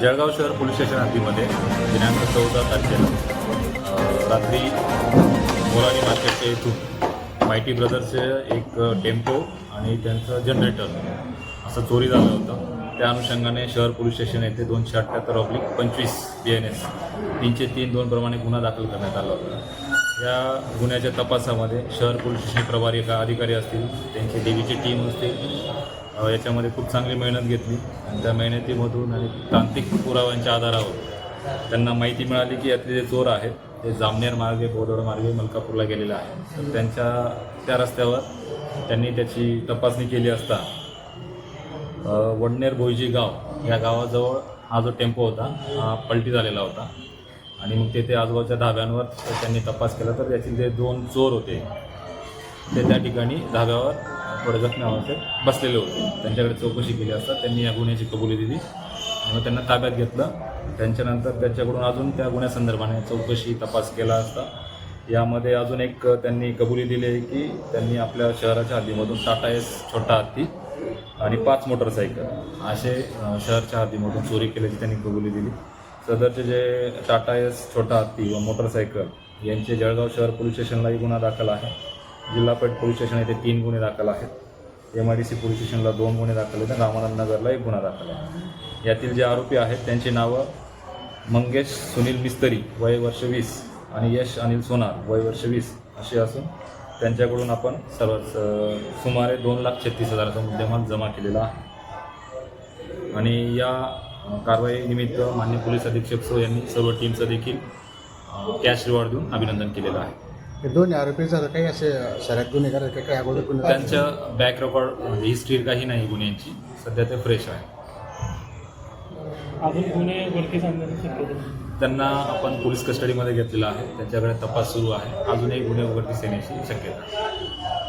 जळगाव शहर police station हद्दीमध्ये दिनांक चौदा तारखेला रात्री मोराणी मार्केटच्या इथून मायटी ब्रदर्सचे एक टेम्पो आणि त्यांचं जनरेटर असं चोरी झालं होतं. त्या अनुषंगाने शहर पोलीस स्टेशन येथे दोनशे अठ्ठ्याहत्तर ऑब्लिक पंचवीस बी एन एस तीनशे तीन दोन प्रमाणे गुन्हा दाखल करण्यात आला होता. या गुन्ह्याच्या तपासामध्ये शहर पोलीस स्टेशन प्रभारी का अधिकारी असतील त्यांची देवीची टीम असतील याच्यामध्ये खूप चांगली मेहनत घेतली. आणि त्या मेहनतीमधून आणि तांत्रिक पुराव्यांच्या आधारावर त्यांना माहिती मिळाली की यातले जे चोर आहेत ते जामनेर मार्गे बोदड मार्गे मलकापूरला गेलेले आहे तर त्यांच्या त्या रस्त्यावर त्यांनी त्याची तपासणी केली असता वडनेर भोईजी गाव या गावाजवळ हा जो टेम्पो होता हा पलटी झालेला होता. आणि मग तेथे आजूबाजूच्या धाब्यांवर त्यांनी तपास केला. तर त्यातील जे दोन चोर होते ते त्या ठिकाणी धाब्यावर वडगत नावाचे बसलेले होते. त्यांच्याकडे चौकशी केली असता त्यांनी या गुन्ह्याची कबुली दिली. मग त्यांना ताब्यात घेतलं. त्यांच्यानंतर त्यांच्याकडून अजून त्या गुन्ह्यासंदर्भाने चौकशी तपास केला असता. यामध्ये अजून एक त्यांनी कबुली दिली आहे की त्यांनी आपल्या शहराच्या हद्दीमधून टाटा एस छोटा हत्ती आणि पाच मोटरसायकल असे शहरच्या हद्दीमधून चोरी केल्याची त्यांनी कबुली दिली. सदरचे जे टाटा एस छोटा हत्ती व मोटरसायकल यांचे जळगाव शहर पोलीस स्टेशनलाही गुन्हा दाखल आहे. जिल्हा पेठ पोलीस स्टेशन येथे तीन गुन्हे दाखल आहेत. M I D C police स्टेशनला दोन गुन्हे दाखल आहेत रामानंद नगरला एक गुन्हा दाखल आहे. यातील जे आरोपी आहेत त्यांची नावं मंगेश सुनील मिस्तरी वय वर्ष वीस आणि यश अनिल सोनार वय वर्ष वीस असे असून त्यांच्याकडून आपण सर्व सुमारे दोन लाख छत्तीस हजाराचा मुद्देमाल जमा केलेला आहे. आणि या कारवाईनिमित्त मान्य पोलीस अधीक्षक सो यांनी सर्व टीमचं देखील कॅश रिवॉर्ड देऊन अभिनंदन केलेलं आहे. हे दोन आरोपी जर काही असे शहरात गुन्हेगार काही अगोदर गुन्हे त्यांचं बॅक रेकॉर्ड म्हणजे हिस्ट्री काही नाही गुन्ह्यांची. सध्या ते फ्रेश आहे अजून गुन्हे आणण्याची शक्यता त्यांना आपण पोलीस कस्टडीमध्ये घेतलेलं आहे. त्यांच्याकडे तपास सुरू आहे. अजूनही गुन्हे उघडकीस येण्याची शक्यता आहे.